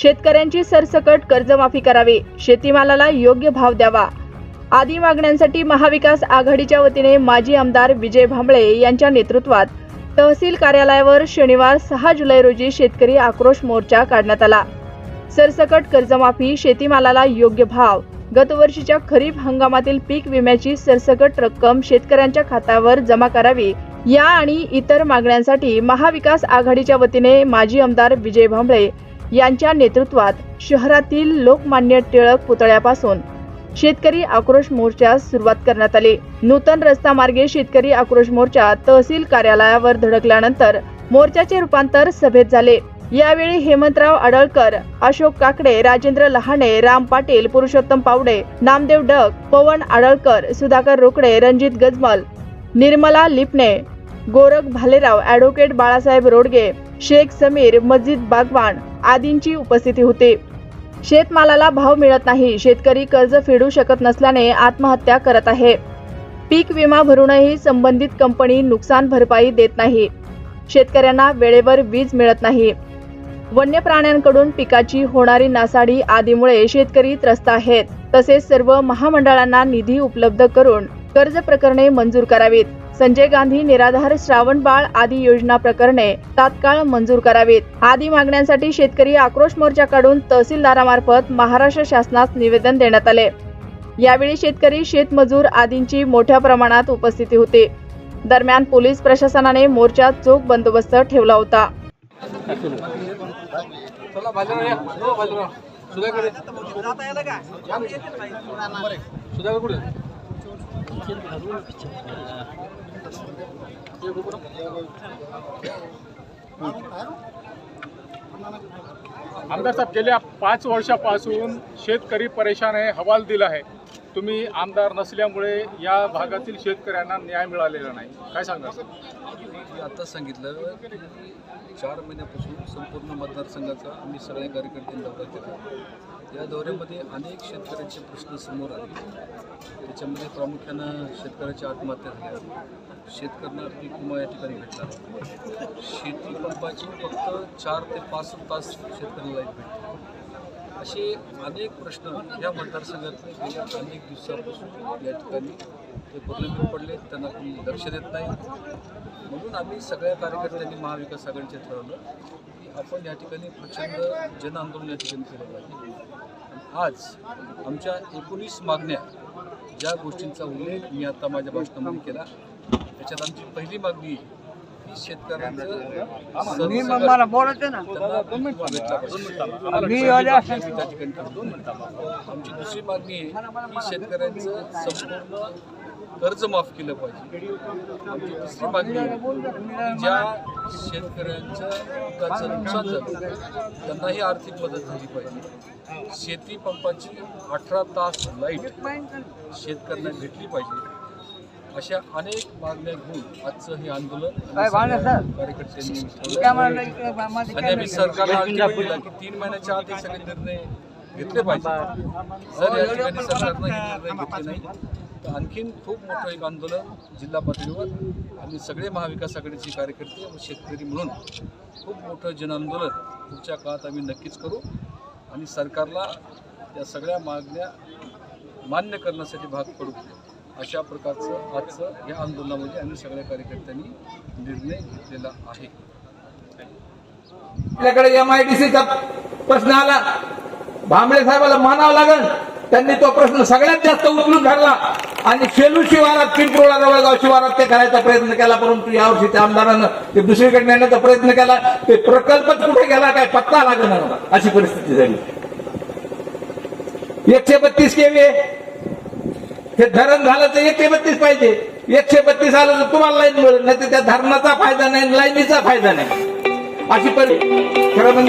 शेतकऱ्यांची सरसकट कर्जमाफी करावी. शेतीमालाला योग्य भाव द्यावा. आदी मागण्यांसाठी महाविकास आघाडीच्या वतीने माजी आमदार विजय भांबळे यांच्या नेतृत्वात तहसील कार्यालयावर शनिवार सहा जुलै रोजी शेतकरी आक्रोश मोर्चा काढण्यात आला. सरसकट कर्जमाफी शेतीमालाला योग्य भाव गतवर्षीच्या खरीप हंगामातील पीक विम्याची सरसकट रक्कम शेतकऱ्यांच्या खात्यावर जमा करावी या आणि इतर मागण्यांसाठी महाविकास आघाडीच्या वतीने माजी आमदार विजय भांबळे यांच्या नेतृत्वात शहरातील लोकमान्य टिळक पुतळ्यापासून शेतकरी आक्रोश मोर्चास सुरुवात करण्यात आली. नूतन रस्ता मार्गे शेतकरी आक्रोश मोर्चा तहसील कार्यालयावर धडकल्यानंतर मोर्चाचे रूपांतर सभेत झाले. यावेळी हेमंतराव आडळकर अशोक काकडे राजेंद्र लहाणे राम पाटील पुरुषोत्तम पावडे नामदेव डक पवन आडळकर सुधाकर रोकडे रणजित गजमल निर्मला लिपणे गोरख भालेराव ॲडव्होकेट बाळासाहेब रोडगे शेख समीर मस्जिद बागवान आदींची उपस्थिती होती. शेतमालाला भाव मिळत नाही. शेतकरी कर्ज फेडू शकत नसल्याने आत्महत्या करत आहे. पीक विमा भरूनही संबंधित कंपनी नुकसान भरपाई देत नाही. शेतकऱ्यांना वेळेवर वीज मिळत नाही. वन्य प्राण्यांकडून पिकाची होणारी नासाडी आदीमुळे शेतकरी त्रस्त आहेत. तसेच सर्व महामंडळांना निधी उपलब्ध करून कर्ज प्रकरणे मंजूर करावीत. संजय गांधी निराधार श्रावणबाळ आदी योजना प्रकरणे तात्काळ मंजूर करावीत. आदी मागण्यांसाठी शेतकरी आक्रोश मोर्चा काढून तहसीलदारामार्फत महाराष्ट्र शासनास निवेदन देण्यात आले. यावेळी शेतकरी शेतमजूर आदींची मोठ्या प्रमाणात उपस्थिती होती. दरम्यान पोलीस प्रशासनाने मोर्चात चोख बंदोबस्त ठेवला होता. हो, सुधाकर. सुधाकर कुठे? आमदार साहेब गेल्या पाच वर्षापासून शेतकरी परेशान आहे हवाल दिला आहे. तुम्ही आमदार नसल्यामुळे या भागातील शेतकऱ्यांना न्याय मिळालेला नाही. काय सांगा मी आता सांगितलं की चार महिन्यापासून संपूर्ण मतदारसंघाचा आम्ही सगळ्या कार्यकर्त्यांनी दौरा केला. या दौऱ्यामध्ये अनेक शेतकऱ्यांचे प्रश्न समोर आले. त्याच्यामध्ये प्रामुख्यानं शेतकऱ्याच्या आत्महत्या झाल्या. शेतकऱ्यांना पीक विमा या ठिकाणी भेटला. शेती पंपाची फक्त चार ते पाच तास शेतकऱ्याला लाइट भेटते. असे अनेक प्रश्न या मतदारसंघातले गेल्या अनेक दिवसापासून या ठिकाणी ते प्रलंबित पडले त्यांना कोणी लक्ष देत नाही. म्हणून आम्ही सगळ्या कार्यकर्त्यांनी महाविकास आघाडीचे ठरवलं की आपण या ठिकाणी प्रचंड जन आंदोलन या ठिकाणी केलं पाहिजे आज आमच्या एकोणीस मागण्या ज्या गोष्टींचा उल्लेख मी आता माझ्या भाषणामध्ये केला त्याच्यात आमची पहिली मागणी शेतकऱ्यांचं मला बोलायचं ना. मी. आमची दुसरी मागणी आहे की शेतकऱ्यांचं संपूर्ण कर्ज माफ केलं पाहिजे आमची तिसरी मागणी ज्या शेतकऱ्यांचं पिकाचं नुकसान झालं त्यांनाही आर्थिक मदत झाली पाहिजे शेती पंपाची अठरा तास लाइट शेतकऱ्यांना भेटली पाहिजे अशा अनेक मागण्या घेऊन आजचं हे आंदोलन? कार्यकर्त्यांनी आणि आम्ही सरकारला की तीन महिन्याच्या आत हे सगळे निर्णय घेतले पाहिजे. जर या ठिकाणी सरकारनं हे निर्णय घेतले नाही तर आणखीन खूप मोठं एक आंदोलन जिल्हा पातळीवर आणि सगळे महाविकास आघाडीचे कार्यकर्ते व शेतकरी म्हणून खूप मोठं जनआंदोलन पुढच्या काळात आम्ही नक्कीच करू आणि सरकारला त्या सगळ्या मागण्या मान्य करण्यासाठी भाग पडू. अशा प्रकारचं आजचं या आंदोलनामध्ये आम्ही सगळ्या कार्यकर्त्यांनी निर्णय घेतलेला आहे. आपल्याकडे एम आय डी सीचा प्रश्न आला भांबळे साहेबाला मानावं लागल. त्यांनी तो प्रश्न सगळ्यात जास्त उचलून धरला आणि शेलू शिवारात पिंपरोळा जवळगाव शिवारात ते करायचा प्रयत्न केला परंतु यावर्षी त्या आमदारानं ते दुसरीकडे नेण्याचा प्रयत्न केला. ते प्रकल्पच कुठे गेला काय पत्ता लागणार अशी परिस्थिती झाली. एकशे बत्तीस केवी हे धरण झालं तर एकशे बत्तीस पाहिजे. एकशे बत्तीस आलं तर तुम्हाला लाईन मिळेल. नाही तर त्या धरणाचा फायदा नाही लाईनीचा फायदा नाही. अशी परिस्थिती खरं म्हणजे